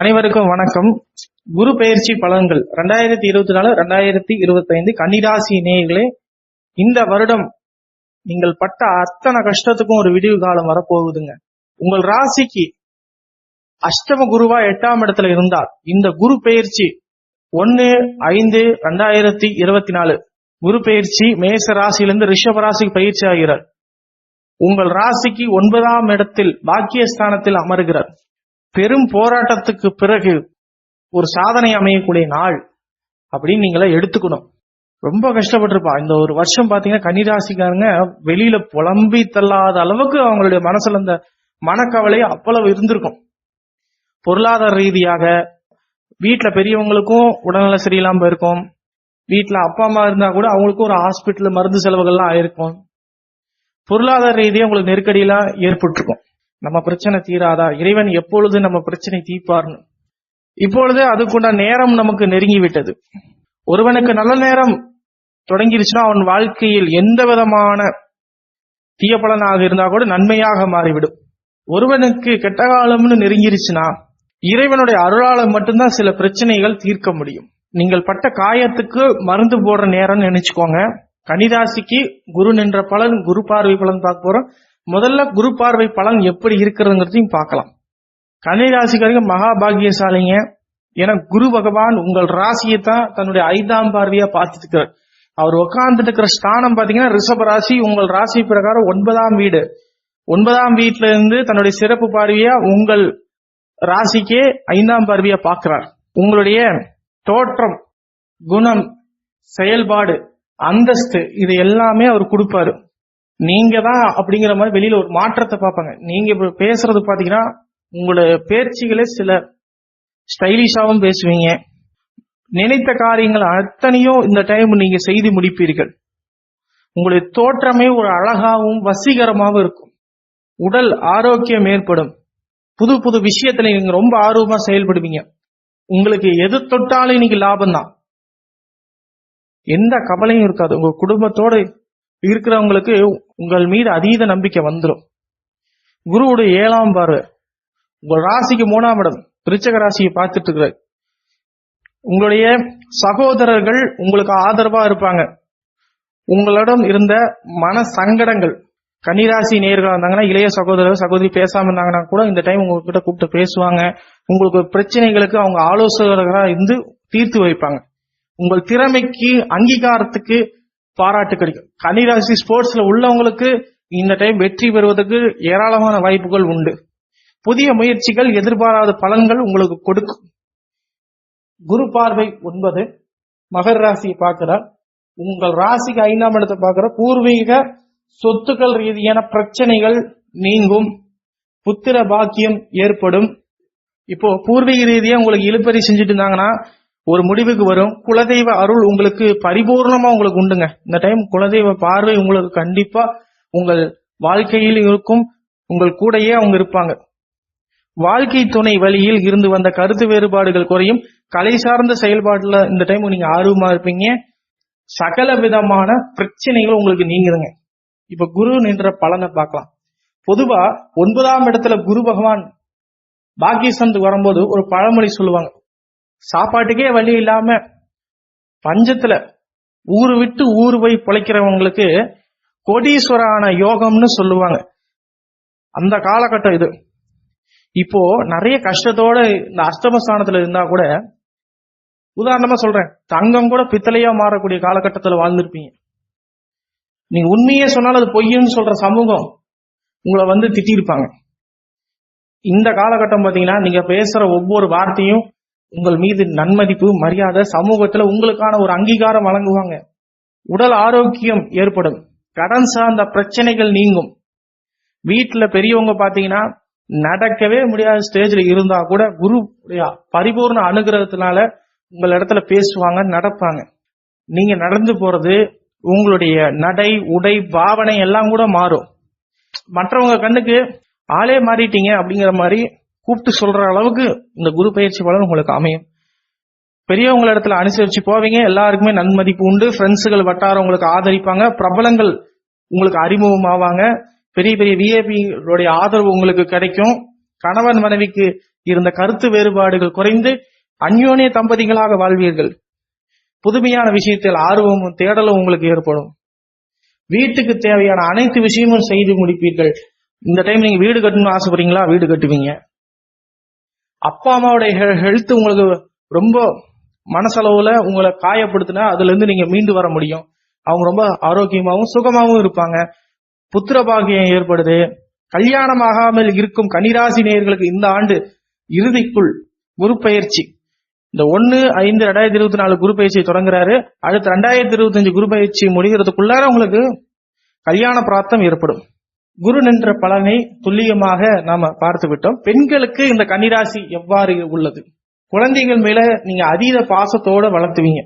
அனைவருக்கும் வணக்கம். குரு பயிற்சி பலன்கள். ரெண்டாயிரத்தி இருபத்தி நாலு ரெண்டாயிரத்தி இருபத்தி ஐந்து கன்னிராசி நேயர்களே இந்த வருடம் நீங்கள் பட்ட அத்தனை கஷ்டத்துக்கும் ஒரு விடிவு காலம் வரப்போகுதுங்க. உங்கள் ராசிக்கு அஷ்டம குருவா எட்டாம் இடத்துல இருந்தார் இந்த குரு பயிற்சி ஒன்னு ஐந்து ரெண்டாயிரத்தி இருபத்தி நாலு குரு பயிற்சி மேச ராசியிலிருந்து ரிஷப ராசிக்கு பயிற்சி ஆகிறார். உங்கள் ராசிக்கு ஒன்பதாம் இடத்தில் பாக்கியஸ்தானத்தில் அமர்கிறார். பெரும் போராட்டத்துக்கு பிறகு ஒரு சாதனை அமையக்கூடிய நாள் அப்படின்னு நீங்கள எடுத்துக்கணும். ரொம்ப கஷ்டப்பட்டிருப்பா. இந்த ஒரு வருஷம் பாத்தீங்கன்னா கன்னிராசிக்காரங்க வெளியில புலம்பி தள்ளாத அளவுக்கு அவங்களுடைய மனசுல இந்த மனக்கவலை அவ்வளவு இருந்திருக்கும். பொருளாதார ரீதியாக வீட்டுல பெரியவங்களுக்கும் உடல்நல சரியில்லாம இருக்கும் வீட்டுல அப்பா அம்மா இருந்தா கூட அவங்களுக்கும் ஒரு ஹாஸ்பிட்டல் மருந்து செலவுகள்லாம் ஆயிருக்கும். பொருளாதார ரீதியாக உங்களுக்கு நெருக்கடியெல்லாம் ஏற்பட்டிருக்கும். நம்ம பிரச்சனை தீராதா? இறைவன் எப்பொழுது நம்ம பிரச்சனை தீர்ப்பார்னு? இப்பொழுது அதுக்குண்ட நேரம் நமக்கு நெருங்கி விட்டது ஒருவனுக்கு நல்ல நேரம் தொடங்கிருச்சுன்னா அவன் வாழ்க்கையில் எந்த விதமான தீய பலனாக இருந்தா கூட நன்மையாக மாறிவிடும். ஒருவனுக்கு கெட்ட காலம்னு நெருங்கிருச்சுன்னா இறைவனுடைய அருளால மட்டும்தான் சில பிரச்சனைகள் தீர்க்க முடியும். நீங்கள் பட்ட காயத்துக்கு மருந்து போடுற நேரம்னு நினைச்சுக்கோங்க. கனிராசிக்கு குரு நின்ற பலன் குரு பார்வை பலன் பார்க்க போறோம். முதல்ல குரு பார்வை பலன் எப்படி இருக்கிறதுங்கிறதையும் பார்க்கலாம். கன்னிராசிக்காரங்க மகாபாகியசாலிங்க. ஏன்னா குரு பகவான் உங்கள் ராசியை தான் தன்னுடைய ஐந்தாம் பார்வையா பார்த்துட்டு இருக்கிறார் அவர் உட்கார்ந்துட்டு இருக்கிற ஸ்தானம் பாத்தீங்கன்னா ரிஷப ராசி உங்கள் ராசி பிரகாரம் ஒன்பதாம் வீடு. ஒன்பதாம் வீட்டுல இருந்து தன்னுடைய சிறப்பு பார்வையா உங்கள் ராசிக்கே ஐந்தாம் பார்வையா பார்க்கிறார். உங்களுடைய தோற்றம் குணம் செயல்பாடு அந்தஸ்து இது எல்லாமே அவர் கொடுப்பாரு. நீங்க தான் அப்படிங்கிற மாதிரி வெளியில ஒரு மாற்றத்தை பார்ப்பாங்க. நீங்க இப்ப பேசுறது பாத்தீங்கன்னா உங்களோட பேச்சுகளே சில ஸ்டைலிஷாவும் பேசுவீங்க. நினைத்த காரியங்கள் அத்தனையும் இந்த டைம் நீங்க செய்து முடிப்பீர்கள். உங்களுடைய தோற்றமே ஒரு அழகாகவும் வசீகரமாகவும் இருக்கும். உடல் ஆரோக்கியம் ஏற்படும். புது புது விஷயத்துல நீங்க ரொம்ப ஆர்வமா செயல்படுவீங்க. உங்களுக்கு எது தொட்டாலும் இன்னைக்கு லாபம் தான் எந்த கவலையும் இருக்காது. உங்க குடும்பத்தோட இருக்கிறவங்களுக்கு உங்கள் மீது அதீத நம்பிக்கை வந்துடும் குருவுடைய ஏழாம் பார்வை. உங்கள் ராசிக்கு மூணாம் இடம். விருச்சக ராசியை பார்த்துட்டு இருக்கிறார் உங்களுடைய சகோதரர்கள் உங்களுக்கு ஆதரவா இருப்பாங்க. உங்களிடம் இருந்த மன சங்கடங்கள் கன்னிராசி நேர்களா இருந்தாங்கன்னா இளைய சகோதரர் சகோதரி பேசாம இருந்தாங்கன்னா கூட இந்த டைம் உங்ககிட்ட கூப்பிட்டு பேசுவாங்க. உங்களுக்கு பிரச்சனைகளுக்கு அவங்க ஆலோசகராக இருந்து தீர்த்து வைப்பாங்க. உங்கள் திறமைக்கு அங்கீகாரத்துக்கு பாராட்டு கிடைக்கும். கன்னிராசி ஸ்போர்ட்ஸ்ல உள்ளவங்களுக்கு இந்த டைம் வெற்றி பெறுவதற்கு ஏராளமான வாய்ப்புகள் உண்டு. புதிய முயற்சிகள் எதிர்பாராத பலன்கள் உங்களுக்கு கொடுக்கும். குரு பார்வை ஒன்பது. மகர் ராசியை பார்க்கிறார். உங்கள் ராசிக்கு ஐந்தாம் இடத்தை பார்க்கிற பூர்வீக சொத்துக்கள் ரீதியான பிரச்சனைகள் நீங்கும். புத்திர பாக்கியம் ஏற்படும். இப்போ பூர்வீக ரீதியா உங்களுக்கு இழுப்பறி செஞ்சுட்டு இருந்தாங்கன்னா ஒரு முடிவுக்கு வரும். குலதெய்வ அருள் உங்களுக்கு பரிபூர்ணமா உங்களுக்கு உண்டுங்க. இந்த டைம் குலதெய்வ பார்வை உங்களுக்கு கண்டிப்பா உங்கள் வாழ்க்கையில் இருக்கும். உங்கள் கூடையே அவங்க இருப்பாங்க. வாழ்க்கை துணை வழியில் இருந்து வந்த கருத்து வேறுபாடுகள் குறையும். கலை சார்ந்த செயல்பாட்டுல இந்த டைம் நீங்க ஆர்வமா இருப்பீங்க. சகல விதமான பிரச்சனைகள் உங்களுக்கு நீங்குதுங்க. இப்ப குரு நின்ற பலனை பார்க்கலாம். பொதுவா ஒன்பதாம் இடத்துல குரு பகவான் பாக்கியசந்து வரும்போது ஒரு பழமொழி சொல்லுவாங்க. சாப்பாட்டுக்கே வழி இல்லாம பஞ்சத்துல ஊரு விட்டு ஊர் போய் பிழைக்கிறவங்களுக்கு கோடீஸ்வரான யோகம்னு சொல்லுவாங்க. அந்த காலகட்டம் இது. இப்போ நிறைய கஷ்டத்தோட இந்த அஷ்டமஸ்தானத்துல இருந்தா கூட உதாரணமா சொல்றேன் தங்கம் கூட பித்தளையா மாறக்கூடிய காலகட்டத்துல வாழ்ந்திருப்பீங்க. நீங்க உண்மையே சொன்னாலும் அது பொய்யுன்னு சொல்ற சமூகம் உங்களை வந்து திட்டிருப்பாங்க இந்த காலகட்டம் பாத்தீங்கன்னா நீங்க பேசுற ஒவ்வொரு வார்த்தையும் உங்கள் மீது நன்மதிப்பு மரியாதை சமூகத்துல உங்களுக்கான ஒரு அங்கீகாரம் வழங்குவாங்க. உடல் ஆரோக்கியம் ஏற்படும். கடன் சார்ந்த பிரச்சனைகள் நீங்கும். வீட்டுல பெரியவங்க பாத்தீங்கன்னா நடக்கவே முடியாத ஸ்டேஜ்ல இருந்தா கூட குரு பரிபூர்ண அனுகிரகத்தினால உங்கள் இடத்துல பேசுவாங்க நடப்பாங்க. நீங்க நடந்து போறது உங்களுடைய நடை உடை பாவனை எல்லாம் கூட மாறும். மற்றவங்க கண்ணுக்கு ஆளே மாறிட்டீங்க அப்படிங்கிற மாதிரி கூப்பிட்டு சொல்ற அளவுக்கு இந்த குரு பயிற்சி பலன் உங்களுக்கு அமையும். பெரியவங்க இடத்துல அனுசரிச்சு போவீங்க. எல்லாருக்குமே நன்மதிப்பு உண்டு. ஃப்ரெண்ட்ஸுகள் வட்டாரம் உங்களுக்கு ஆதரிப்பாங்க. பிரபலங்கள் உங்களுக்கு அறிமுகம் ஆவாங்க. பெரிய பெரிய விஐபிகளுடைய ஆதரவு உங்களுக்கு கிடைக்கும். கணவன் மனைவிக்கு இருந்த கருத்து வேறுபாடுகள் குறைந்து அந்யோனிய தம்பதிகளாக வாழ்வீர்கள். புதுமையான விஷயத்தில் ஆர்வமும் தேடலும் உங்களுக்கு ஏற்படும். வீட்டுக்கு தேவையான அனைத்து விஷயமும் செய்து முடிப்பீர்கள். இந்த டைம் நீங்க வீடு கட்டணும்னு ஆசைப்படுறீங்களா? வீடு கட்டுவீங்க. அப்பா அம்மாவுடைய ஹெல்த் உங்களுக்கு ரொம்ப மனசளவுல உங்களை காயப்படுத்தினா அதுல இருந்து நீங்க மீண்டு வர முடியும். அவங்க ரொம்ப ஆரோக்கியமாகவும் சுகமாகவும் இருப்பாங்க. புத்திர பாகியம் ஏற்படுது. கல்யாணமாகாமல் இருக்கும் கனிராசி நேயர்களுக்கு இந்த ஆண்டு இறுதிக்குள் குரு பயிற்சி இந்த ஒன்னு ஐந்து ரெண்டாயிரத்தி இருபத்தி நாலு குரு பயிற்சி தொடங்குறாரு. அடுத்து ரெண்டாயிரத்தி இருபத்தஞ்சு குரு பயிற்சி முடிகிறதுக்குள்ளார உங்களுக்கு கல்யாண பிராப்தம் ஏற்படும். குரு நின்ற பலனை துல்லியமாக நாம பார்த்து விட்டோம். பெண்களுக்கு இந்த கன்னிராசி எவ்வாறு உள்ளது? குழந்தைகள் மேல நீங்க அதீத பாசத்தோட வளர்த்துவீங்க.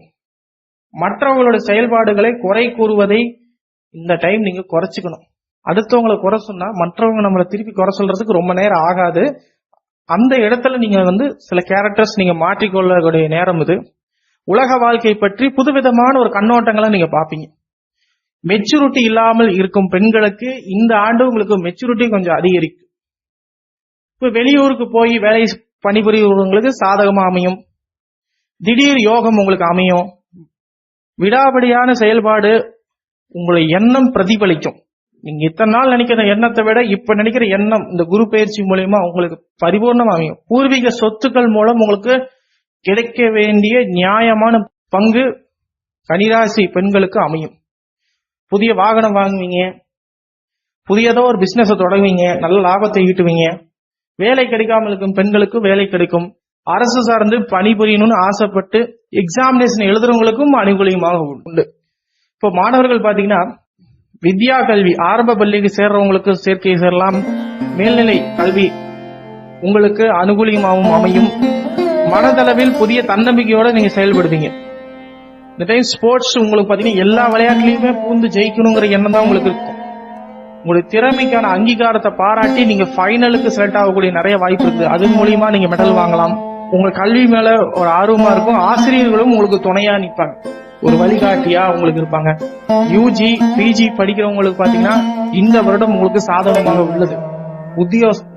மற்றவங்களோட செயல்பாடுகளை குறை கூறுவதை இந்த டைம் நீங்க குறைச்சிக்கணும். அடுத்தவங்களை குறை சொன்னா மற்றவங்க நம்மளை திருப்பி குறை சொல்றதுக்கு ரொம்ப நேரம் ஆகாது. அந்த இடத்துல நீங்க வந்து சில கேரக்டர்ஸ் நீங்க மாற்றிக்கொள்ளக்கூடிய நேரம் இது. உலக வாழ்க்கை பற்றி புதுவிதமான ஒரு கண்ணோட்டங்களை நீங்க பாப்பீங்க மெச்சூரிட்டி இல்லாமல் இருக்கும் பெண்களுக்கு இந்த ஆண்டு உங்களுக்கு மெச்சூரிட்டி கொஞ்சம் அதிகரிக்கும். இப்ப வெளியூருக்கு போய் வேலை பணிபுரிவங்களுக்கு சாதகமா அமையும். திடீர் யோகம் உங்களுக்கு அமையும். விடாபடியான செயல்பாடு உங்களுடைய எண்ணம் பிரதிபலிக்கும். நீங்க இத்தனை நாள் நினைக்கிற எண்ணத்தை விட இப்ப நினைக்கிற எண்ணம் இந்த குரு பயிற்சி மூலயமா உங்களுக்கு பரிபூர்ணம் அமையும். பூர்வீக சொத்துக்கள் மூலம் உங்களுக்கு கிடைக்க வேண்டிய நியாயமான பங்கு கனிராசி பெண்களுக்கு அமையும். புதிய வாகனம் வாங்குவீங்க. புதியதோ ஒரு பிசினஸ் தொடங்குவீங்க. நல்ல லாபத்தை ஈட்டுவீங்க. வேலை கிடைக்காமல் இருக்கும் பெண்களுக்கு வேலை கிடைக்கும். அரசு சார்ந்து பணிபுரியணும்னு ஆசைப்பட்டு எக்ஸாமினேஷன் எழுதுறவங்களுக்கும் அனுகூலியமாக உண்டு. இப்போ மாணவர்கள் பாத்தீங்கன்னா வித்யா கல்வி ஆரம்ப பள்ளிக்கு சேர்றவங்களுக்கு சேர்க்கை சேரலாம். மேல்நிலை கல்வி உங்களுக்கு அனுகூலியமாகவும் அமையும். மனதளவில் புதிய தன்னம்பிக்கையோட நீங்க செயல்படுவீங்க. இந்த டைம் ஸ்போர்ட்ஸ் உங்களுக்கு பாத்தீங்கன்னா எல்லா விளையாட்டுலயுமே பூந்து ஜெயிக்கணுங்கிற எண்ணம் தான் உங்களுக்கு இருக்கும். உங்களுடைய திறமைக்கான அங்கீகாரத்தை பாராட்டி நீங்க ஃபைனலுக்கு செலக்ட் ஆகக்கூடிய நிறைய வாய்ப்பு இருக்குது. அது மூலியமா நீங்க மெடல் வாங்கலாம். உங்க கல்வி மேல ஒரு ஆர்வமா இருக்கும். ஆசிரியர்களும் உங்களுக்கு துணையா நிற்பாங்க ஒரு வழிகாட்டியா உங்களுக்கு இருப்பாங்க. யூஜி பிஜி படிக்கிறவங்களுக்கு பாத்தீங்கன்னா இந்த வருடம் உங்களுக்கு சாதகமாக உள்ளது. உத்தியோக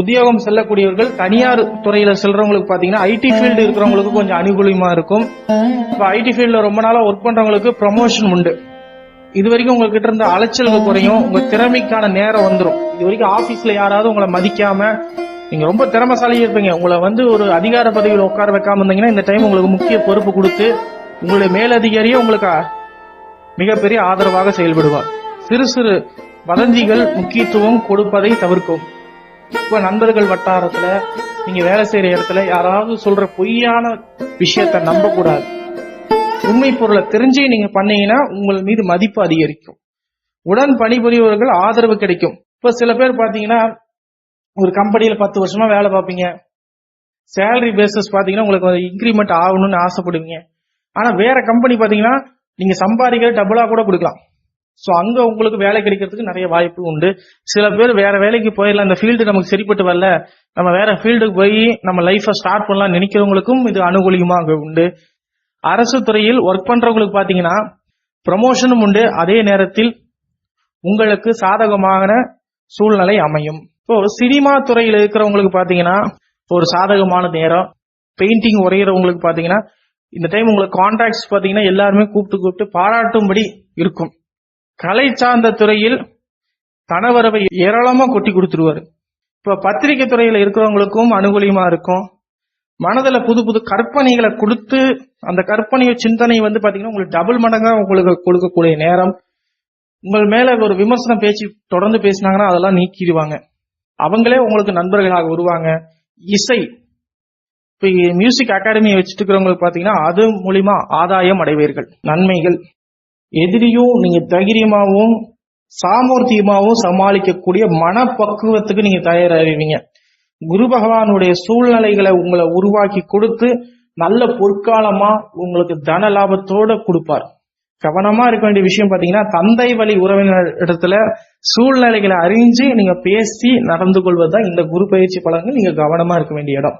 உத்தியோகம் செல்லக்கூடியவர்கள் தனியார் துறையில செல்றவங்களுக்கு பாத்தீங்கன்னா ஐடி ஃபீல்டு இருக்கிறவங்களுக்கு கொஞ்சம் அனுகூலமா இருக்கும். இப்ப ஐடி ஃபீல்ட்ல ரொம்ப நாளா ஒர்க் பண்றவங்களுக்கு ப்ரமோஷன் உண்டு. இது வரைக்கும் உங்ககிட்ட இருந்த அலைச்சல்கள் குறையும் உங்க திறமைக்கான நேரம் வந்துடும் இது வரைக்கும் ஆபீஸ்ல யாராவது உங்களை மதிக்காம நீங்க ரொம்ப திறமசாலி இருப்பீங்க. உங்களை வந்து ஒரு அதிகார பதவியில் உட்கார வைக்காம இருந்தீங்கன்னா இந்த டைம் உங்களுக்கு முக்கிய பொறுப்பு கொடுத்து உங்களுடைய மேலதிகாரியே உங்களுக்கு மிகப்பெரிய ஆதரவாக செயல்படுவார். சிறு சிறு வதந்திகள் முக்கியத்துவம் கொடுப்பதை தவிர்க்கும் இப்ப நண்பர்கள் வட்டாரத்துல நீங்க வேலை செய்யற இடத்துல யாராவது சொல்ற பொய்யான விஷயத்த நம்ப கூடாது உண்மை பொருளை தெரிஞ்சு நீங்க பண்ணீங்கன்னா உங்கள் மீது மதிப்பு அதிகரிக்கும். உடன் பணிபுரியவர்கள் ஆதரவு கிடைக்கும். இப்ப சில பேர் பாத்தீங்கன்னா ஒரு கம்பெனியில பத்து வருஷமா வேலை பார்ப்பீங்க. சேலரி பேசஸ் பாத்தீங்கன்னா உங்களுக்கு இன்க்ரிமெண்ட் ஆகணும்னு ஆசைப்படுவீங்க. ஆனா வேற கம்பெனி பாத்தீங்கன்னா நீங்க சம்பாதிக்கிற டபுளா கூட கொடுக்கலாம். ஸோ அங்க உங்களுக்கு வேலை கிடைக்கிறதுக்கு நிறைய வாய்ப்பு உண்டு. சில பேர் வேற வேலைக்கு போயிடலாம். இந்த ஃபீல்டு நமக்கு சரிப்பட்டு வரல. நம்ம வேற ஃபீல்டுக்கு போய் நம்ம லைஃபை ஸ்டார்ட் பண்ணலாம் நினைக்கிறவங்களுக்கும் இது அனுகூலியமாக உண்டு. அரசு துறையில் ஒர்க் பண்றவங்களுக்கு பாத்தீங்கன்னா ப்ரமோஷனும் உண்டு. அதே நேரத்தில் உங்களுக்கு சாதகமான சூழ்நிலை அமையும். இப்போ சினிமா துறையில் இருக்கிறவங்களுக்கு பாத்தீங்கன்னா ஒரு சாதகமான நேரம். பெயிண்டிங் உரைகிறவங்களுக்கு பாத்தீங்கன்னா இந்த டைம் உங்களுக்கு கான்ட்ராக்ட்ஸ் பாத்தீங்கன்னா எல்லாருமே கூப்பிட்டு கூப்பிட்டு பாராட்டும்படி இருக்கும். கலை சார்ந்த துறையில் தனவரவை ஏராளமா கொட்டி கொடுத்துருவாரு. இப்ப பத்திரிகை துறையில இருக்கிறவங்களுக்கும் அனுகூலியமா இருக்கும்? மனதுல புது புது கற்பனைகளை கொடுத்து அந்த கற்பனைய சிந்தனை வந்து பாத்தீங்கன்னா உங்களுக்கு டபுள் மடங்கா உங்களுக்கு கொடுக்கக்கூடிய நேரம். உங்கள் மேல ஒரு விமர்சனம் பேச்சு தொடர்ந்து பேசினாங்கன்னா அதெல்லாம் நீக்கிடுவாங்க. அவங்களே உங்களுக்கு நண்பர்களாக வருவாங்க இசை. இப்ப மியூசிக் அகாடமியை வச்சுட்டு இருக்கிறவங்களுக்கு பாத்தீங்கன்னா அது மூலியமா ஆதாயம் அடைவீர்கள். நன்மைகள். எதிரியும் நீங்க தைரியமாகவும் சாமர்த்தியமாகவும் சமாளிக்கக்கூடிய மனப்பக்குவத்துக்கு நீங்க தயாராவீங்க. குரு பகவானுடைய சூழ்நிலைகளை உங்களை உருவாக்கி கொடுத்து நல்ல பொற்காலமா உங்களுக்கு தன லாபத்தோட கொடுப்பார். கவனமா இருக்க வேண்டிய விஷயம் பாத்தீங்கன்னா தந்தை வழி உறவினர் இடத்துல சூழ்நிலைகளை அறிஞ்சு நீங்க பேசி நடந்து கொள்வதுதான் இந்த குரு பயிற்சி பலன்கள். நீங்க கவனமா இருக்க வேண்டிய இடம்.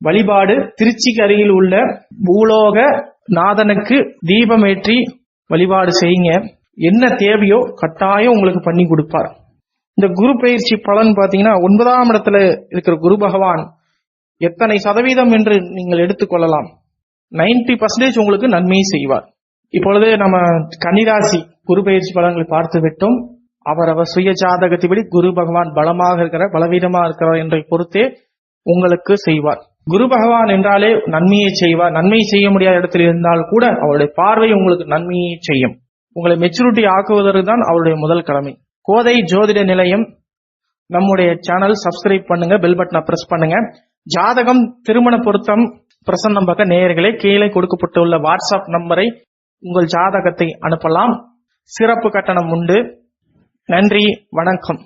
வழிபாடு திருச்சிக்கு அருகில் உள்ள பூலோக நாதனுக்கு தீபமேற்றி வழிபாடு செய்யுங்க. என்ன தேவையோ கட்டாயம் உங்களுக்கு பண்ணி கொடுப்பார். இந்த குரு பயிற்சி பலன் பாத்தீங்கன்னா ஒன்பதாம் இடத்துல இருக்கிற குரு பகவான் எத்தனை சதவீதம் என்று நீங்கள் எடுத்துக்கொள்ளலாம் 90% பர்சன்டேஜ் உங்களுக்கு நன்மையை செய்வார். இப்பொழுது நம்ம கன்னிராசி குரு பயிற்சி பலன்களை பார்த்து விட்டோம். அவரவர் சுய ஜாதகத்தின்படி குரு பகவான் பலமாக இருக்கிற பலவீனமா இருக்கிறார் என்றை பொறுத்தே உங்களுக்கு செய்வார். குரு பகவான் என்றாலே நன்மையை செய்வார் நன்மை செய்ய முடியாத இடத்தில் இருந்தால் கூட அவருடைய பார்வை உங்களுக்கு நன்மையை செய்யும். உங்களை மெச்சூரிட்டி ஆக்குவதற்கு தான் அவருடைய முதல் கடமை. கோதை ஜோதிட நிலையம் நம்முடைய சேனல் சப்ஸ்கிரைப் பண்ணுங்க பெல் பட்டனை பிரஸ் பண்ணுங்க. ஜாதகம் திருமண பொருத்தம் பிரசன்னம் பக்க நேயர்களே கீழே கொடுக்கப்பட்டுள்ள வாட்ஸ்அப் நம்பரை உங்கள் ஜாதகத்தை அனுப்பலாம். சிறப்பு கட்டணம் உண்டு. நன்றி வணக்கம்.